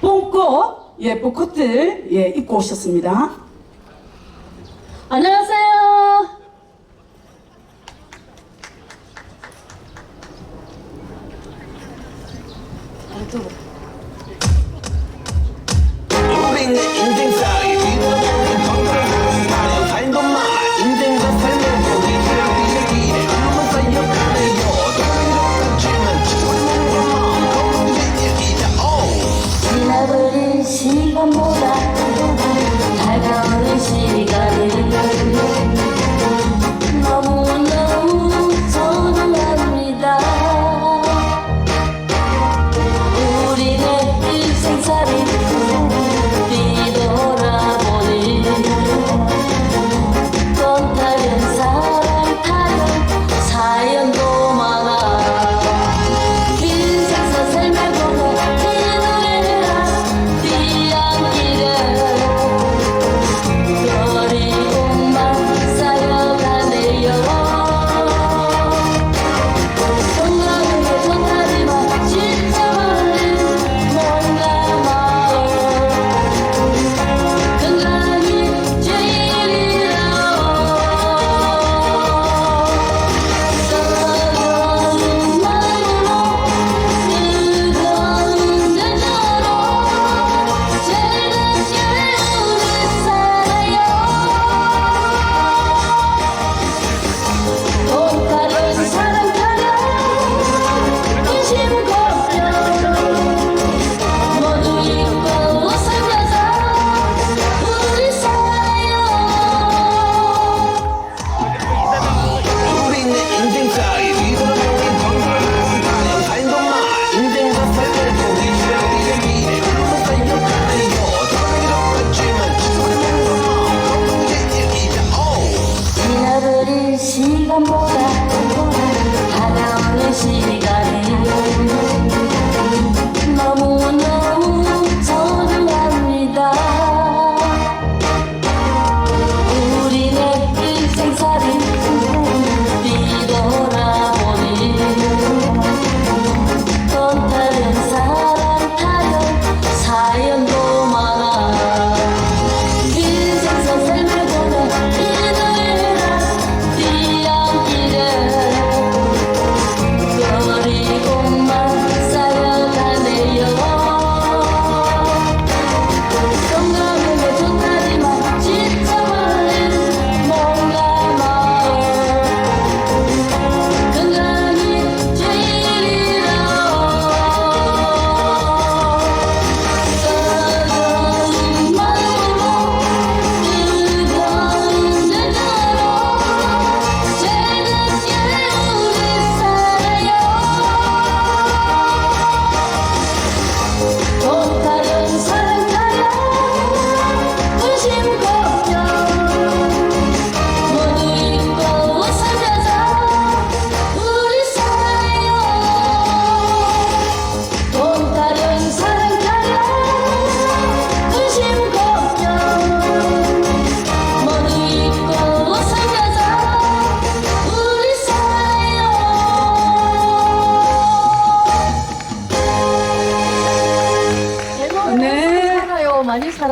뽕꽃, 예, 뽕꽃들, 예, 입고 오셨습니다. 안녕하세요. 아, 또. 하나 없는 시간에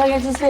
알려주세요.